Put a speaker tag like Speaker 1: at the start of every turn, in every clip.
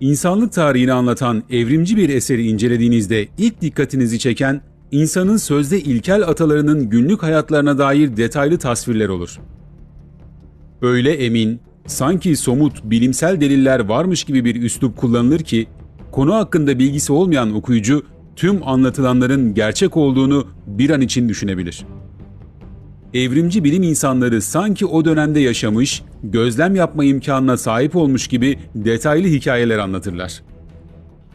Speaker 1: İnsanlık tarihini anlatan evrimci bir eseri incelediğinizde ilk dikkatinizi çeken insanın sözde ilkel atalarının günlük hayatlarına dair detaylı tasvirler olur. Öyle emin, sanki somut bilimsel deliller varmış gibi bir üslup kullanılır ki konu hakkında bilgisi olmayan okuyucu tüm anlatılanların gerçek olduğunu bir an için düşünebilir. Evrimci bilim insanları sanki o dönemde yaşamış, gözlem yapma imkanına sahip olmuş gibi detaylı hikayeler anlatırlar.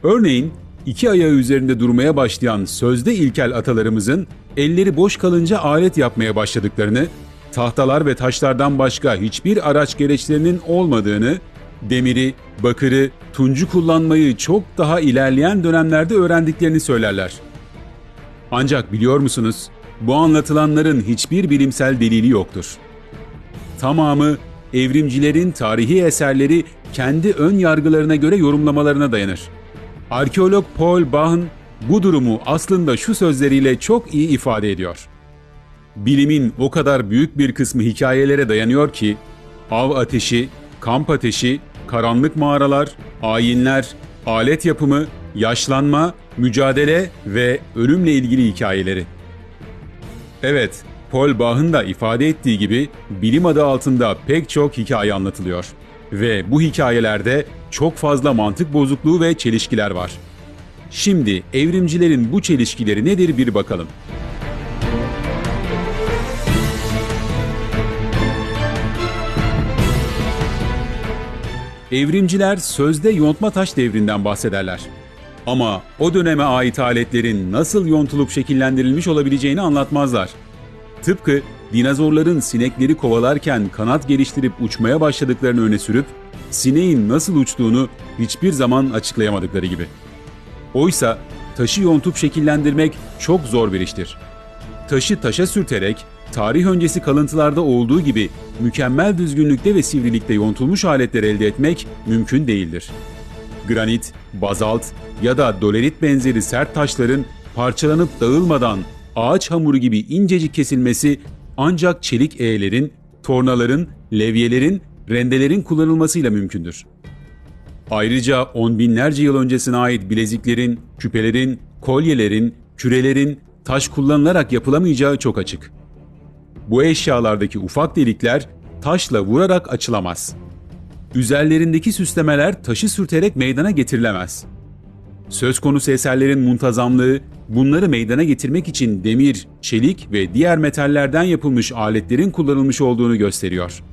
Speaker 1: Örneğin iki ayağı üzerinde durmaya başlayan sözde ilkel atalarımızın elleri boş kalınca alet yapmaya başladıklarını, tahtalar ve taşlardan başka hiçbir araç gereçlerinin olmadığını, demiri, bakırı, tuncu kullanmayı çok daha ilerleyen dönemlerde öğrendiklerini söylerler. Ancak biliyor musunuz, bu anlatılanların hiçbir bilimsel delili yoktur. Tamamı evrimcilerin tarihi eserleri kendi ön yargılarına göre yorumlamalarına dayanır. Arkeolog Paul Bahn bu durumu aslında şu sözleriyle çok iyi ifade ediyor. Bilimin o kadar büyük bir kısmı hikayelere dayanıyor ki, av ateşi, kamp ateşi, karanlık mağaralar, ayinler, alet yapımı, yaşlanma, mücadele ve ölümle ilgili hikayeleri. Evet, Paul Bach'ın da ifade ettiği gibi bilim adı altında pek çok hikaye anlatılıyor. Ve bu hikayelerde çok fazla mantık bozukluğu ve çelişkiler var. Şimdi evrimcilerin bu çelişkileri nedir bir bakalım. Evrimciler sözde yontma taş devrinden bahsederler. Ama o döneme ait aletlerin nasıl yontulup şekillendirilmiş olabileceğini anlatmazlar. Tıpkı dinozorların sinekleri kovalarken kanat geliştirip uçmaya başladıklarını öne sürüp sineğin nasıl uçtuğunu hiçbir zaman açıklayamadıkları gibi. Oysa taşı yontup şekillendirmek çok zor bir iştir. Taşı taşa sürterek tarih öncesi kalıntılarda olduğu gibi mükemmel düzgünlükte ve sivrilikte yontulmuş aletler elde etmek mümkün değildir. Granit, bazalt ya da dolerit benzeri sert taşların parçalanıp dağılmadan ağaç hamuru gibi incecik kesilmesi ancak çelik eğelerin, tornaların, levyelerin, rendelerin kullanılmasıyla mümkündür. Ayrıca on binlerce yıl öncesine ait bileziklerin, küpelerin, kolyelerin, kürelerin taş kullanılarak yapılamayacağı çok açık. Bu eşyalardaki ufak delikler taşla vurarak açılamaz. Üzerlerindeki süslemeler taşı sürterek meydana getirilemez. Söz konusu eserlerin muntazamlığı, bunları meydana getirmek için demir, çelik ve diğer metallerden yapılmış aletlerin kullanılmış olduğunu gösteriyor.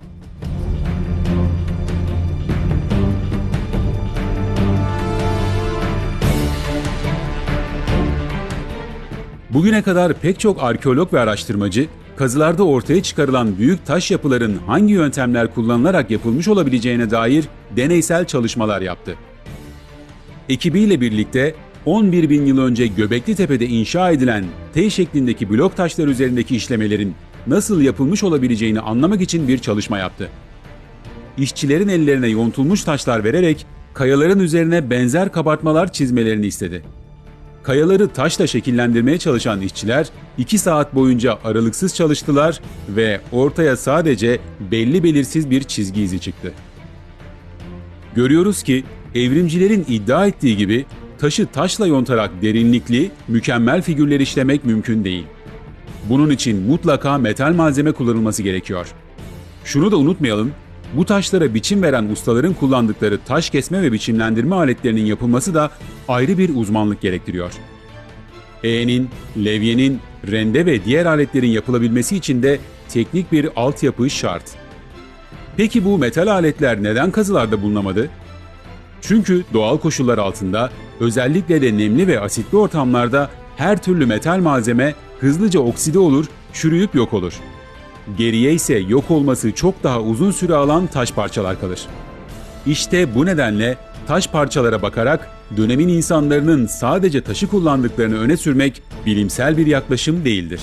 Speaker 1: Bugüne kadar pek çok arkeolog ve araştırmacı, kazılarda ortaya çıkarılan büyük taş yapıların hangi yöntemler kullanılarak yapılmış olabileceğine dair deneysel çalışmalar yaptı. Ekibiyle birlikte 11 bin yıl önce Göbekli Tepe'de inşa edilen T şeklindeki blok taşlar üzerindeki işlemelerin nasıl yapılmış olabileceğini anlamak için bir çalışma yaptı. İşçilerin ellerine yontulmuş taşlar vererek kayaların üzerine benzer kabartmalar çizmelerini istedi. Kayaları taşla şekillendirmeye çalışan işçiler 2 saat boyunca aralıksız çalıştılar ve ortaya sadece belli belirsiz bir çizgi izi çıktı. Görüyoruz ki evrimcilerin iddia ettiği gibi taşı taşla yontarak derinlikli, mükemmel figürler işlemek mümkün değil. Bunun için mutlaka metal malzeme kullanılması gerekiyor. Şunu da unutmayalım, bu taşlara biçim veren ustaların kullandıkları taş kesme ve biçimlendirme aletlerinin yapılması da ayrı bir uzmanlık gerektiriyor. E'nin, levyenin, rende ve diğer aletlerin yapılabilmesi için de teknik bir altyapı şart. Peki bu metal aletler neden kazılarda bulunamadı? Çünkü doğal koşullar altında özellikle de nemli ve asitli ortamlarda her türlü metal malzeme hızlıca okside olur, çürüyüp yok olur. Geriye ise yok olması çok daha uzun süre alan taş parçalar kalır. İşte bu nedenle taş parçalara bakarak dönemin insanlarının sadece taşı kullandıklarını öne sürmek bilimsel bir yaklaşım değildir.